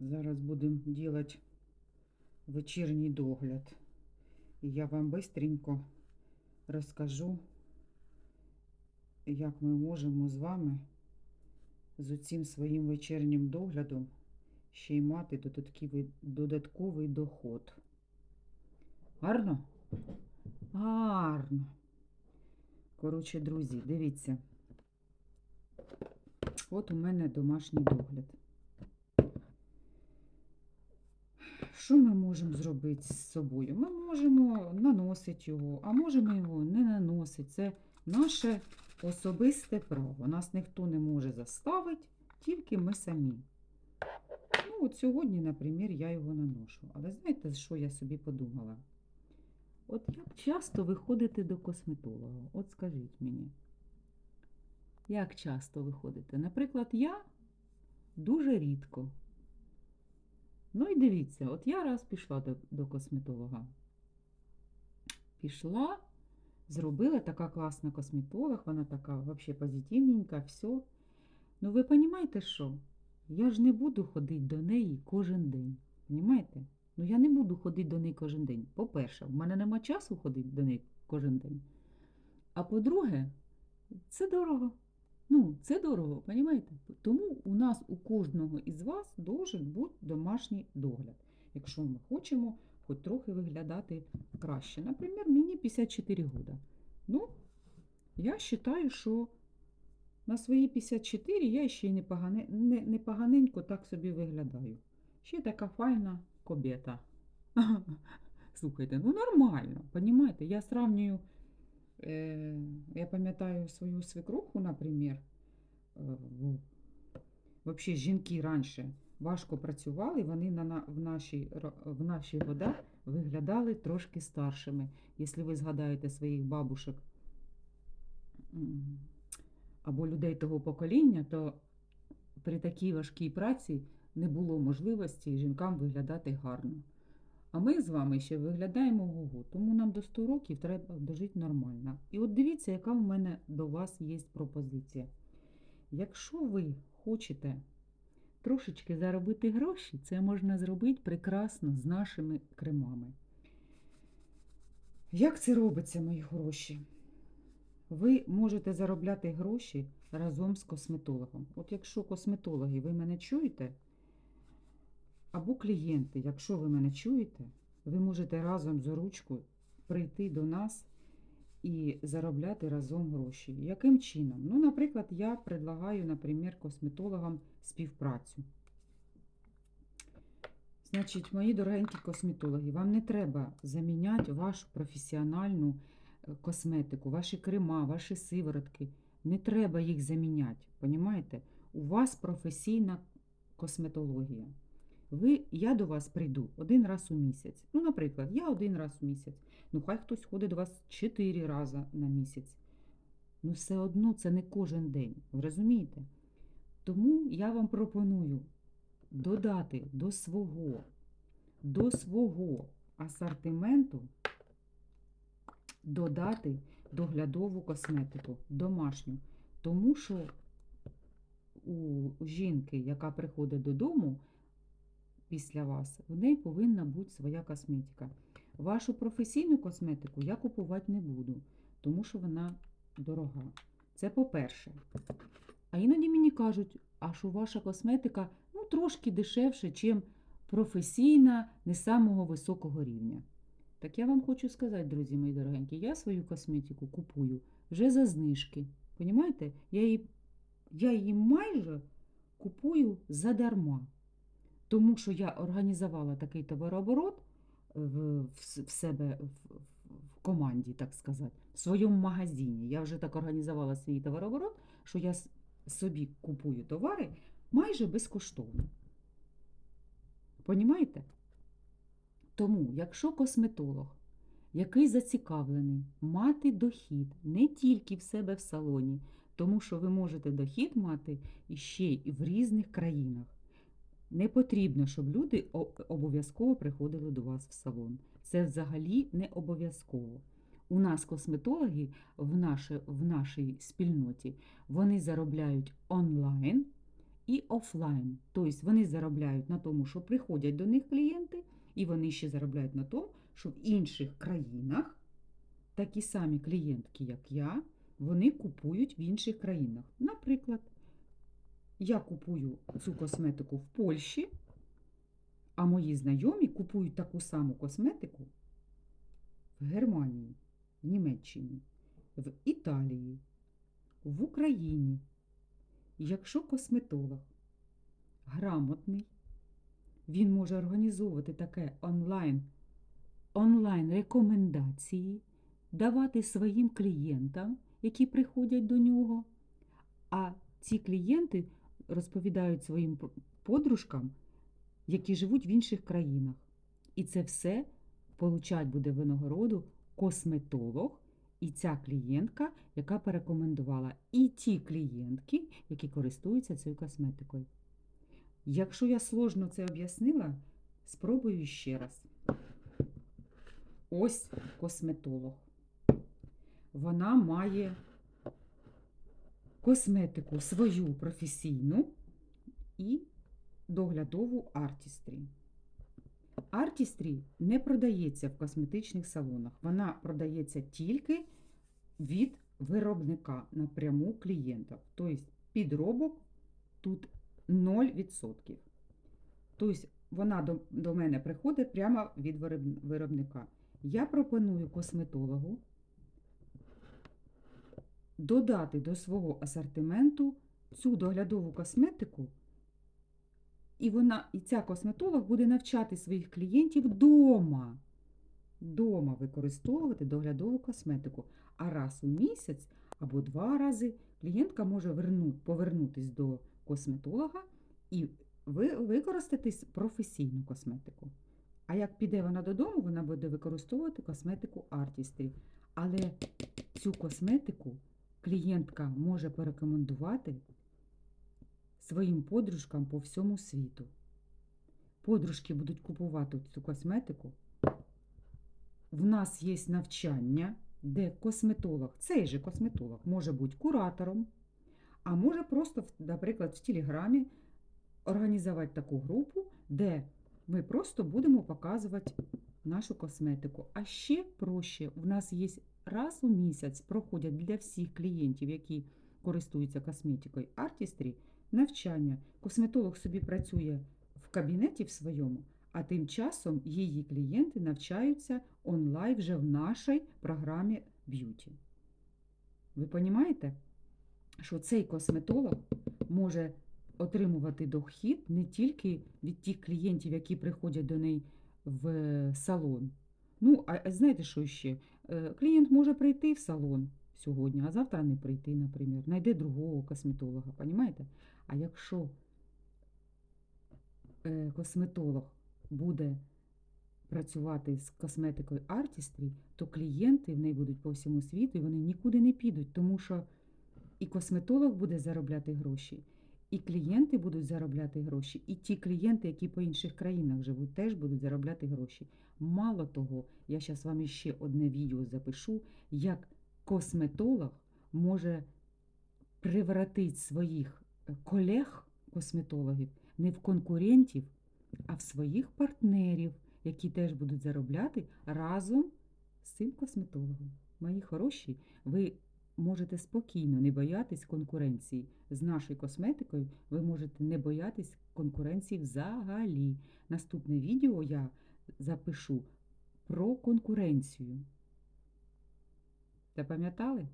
Зараз будемо робити вечірній догляд. І я вам бистренько розкажу, як ми можемо з вами з цим своїм вечірнім доглядом ще й мати додатковий, додатковий доход. Гарно? Гарно. Коротше, друзі, дивіться. От у мене домашній догляд. Що ми можемо зробити з собою? Ми можемо наносити його, а можемо його не наносити. Це наше особисте право. Нас ніхто не може заставити, тільки ми самі. Ну, от сьогодні, наприклад, я його наношу. Але знаєте, що я собі подумала? От як часто ви ходите до косметолога? От скажіть мені. Як часто ви ходите? Наприклад, я дуже рідко. Ну і дивіться, от я раз пішла до, до косметолога. Пішла, зробила така класна косметолог, вона така взагалі позитивненька, все. Ну ви розумієте що? Я ж не буду ходити до неї кожен день. Понімаєте? Ну я не буду ходити до неї кожен день. По-перше, в мене нема часу ходити до неї кожен день. А по-друге, це дорого. Ну, це дорого, розумієте? Тому у нас у кожного із вас должен бути домашній догляд, якщо ми хочемо хоч трохи виглядати краще. Наприклад, мені 54 года. Ну, я вважаю, що на свої 54 я ще й непогане, не, непоганенько так собі виглядаю. Ще така файна кобета. Слухайте, ну нормально, розумієте? Я сравнюю, я пам'ятаю свою свекруху, наприклад, е, Взагалі, жінки раніше важко працювали, вони на, в, нашій, в нашій годах виглядали трошки старшими. Якщо ви згадаєте своїх бабушек або людей того покоління, то при такій важкій праці не було можливості жінкам виглядати гарно. А ми з вами ще виглядаємо гого, тому нам до 100 років треба дожити нормально. І от дивіться, яка в мене до вас є пропозиція. Якщо ви хочете трошечки заробити гроші, це можна зробити прекрасно з нашими кремами. Як це робиться, мої гроші? Ви можете заробляти гроші разом з косметологом. От якщо косметологи, ви мене чуєте, або клієнти, якщо ви мене чуєте, ви можете разом з ручкою прийти до нас і заробляти разом гроші. Яким чином? Ну, наприклад, я предлагаю, наприклад, косметологам співпрацю. Значить, мої дорогенькі косметологи, вам не треба заміняти вашу професіональну е, косметику, ваші крема, ваші сиворотки. Не треба їх заміняти. Понімаєте? У вас професійна косметологія. Ви, я до вас прийду один раз у місяць. Ну, наприклад, я один раз у місяць. Ну, хай хтось ходить до вас чотири рази на місяць. Ну, все одно це не кожен день. Ви розумієте? Тому я вам пропоную додати до свого, до свого асортименту додати доглядову косметику домашню. Тому що у жінки, яка приходить додому після вас, в неї повинна бути своя косметика. Вашу професійну косметику я купувати не буду, тому що вона дорога. Це по-перше. А іноді мені кажуть, а що ваша косметика ну, трошки дешевше, ніж професійна, не самого високого рівня. Так я вам хочу сказати, друзі мої дорогенькі, я свою косметику купую вже за знижки. Понімаєте? Я її, я її майже купую задарма. Тому що я організувала такий товарооборот в, в, в себе в, в- команді, так сказати, в своєму магазині. Я вже так організувала свій товарооборот, що я собі купую товари майже безкоштовно. Понімаєте? Тому, якщо косметолог, який зацікавлений мати дохід не тільки в себе в салоні, тому що ви можете дохід мати іще й в різних країнах. Не потрібно, щоб люди обов'язково приходили до вас в салон. Це взагалі не обов'язково. У нас косметологи в, наше, в нашій спільноті вони заробляють онлайн і офлайн. Тобто вони заробляють на тому, що приходять до них клієнти, і вони ще заробляють на тому, що в інших країнах такі самі клієнтки, як я, вони купують в інших країнах. Наприклад, я купую цю косметику в Польщі, а мої знайомі купують таку саму косметику в Германії, в Німеччині, в Італії, в Україні. Якщо косметолог грамотний, він може організовувати таке онлайн, онлайн рекомендації, давати своїм клієнтам, які приходять до нього. А ці клієнти розповідають своїм подружкам, які живуть в інших країнах. І це все получать буде винагороду косметолог і ця клієнтка, яка порекомендувала, і ті клієнтки, які користуються цією косметикою. Якщо я сложно це об'яснила, спробую ще раз. Ось косметолог. Вона має косметику свою професійну і доглядову артістрі. Артістрі не продається в косметичних салонах. Вона продається тільки від виробника напряму клієнта. Тобто підробок тут 0%. Тобто вона до, мене приходить прямо від виробника. Я пропоную косметологу додати до свого асортименту цю доглядову косметику, і, вона, і ця косметолог буде навчати своїх клієнтів вдома. Дома використовувати доглядову косметику. А раз у місяць або два рази клієнтка може верну, повернутись до косметолога і ви, використати професійну косметику. А як піде вона додому, вона буде використовувати косметику Artistry. Але цю косметику клієнтка може порекомендувати своїм подружкам по всьому світу. Подружки будуть купувати цю косметику. В нас є навчання, де косметолог, цей же косметолог може бути куратором, а може просто, наприклад, в Телеграмі організувати таку групу, де ми просто будемо показувати нашу косметику. А ще проще, в нас є раз у місяць проходять для всіх клієнтів, які користуються косметикою Artistry, навчання. Косметолог собі працює в кабінеті в своєму, а тим часом її клієнти навчаються онлайн вже в нашій програмі б'юті. Ви розумієте, що цей косметолог може отримувати дохід не тільки від тих клієнтів, які приходять до неї в салон. Ну, а знаєте, що ще? Е, Клієнт може прийти в салон сьогодні, а завтра не прийти, наприклад. Знайде другого косметолога, розумієте? А якщо е, косметолог буде працювати з косметикою Artistry, то клієнти в неї будуть по всьому світу, і вони нікуди не підуть, тому що і косметолог буде заробляти гроші, і клієнти будуть заробляти гроші, і ті клієнти, які по інших країнах живуть, теж будуть заробляти гроші. Мало того, я зараз вам ще одне відео запишу, як косметолог може превратити своїх е, колег косметологів не в конкурентів, а в своїх партнерів, які теж будуть заробляти разом з цим косметологом. Мої хороші, ви можете спокійно не боятись конкуренції. З нашою косметикою ви можете не боятись конкуренції взагалі. Наступне відео я запишу про конкуренцію. Запам'ятали?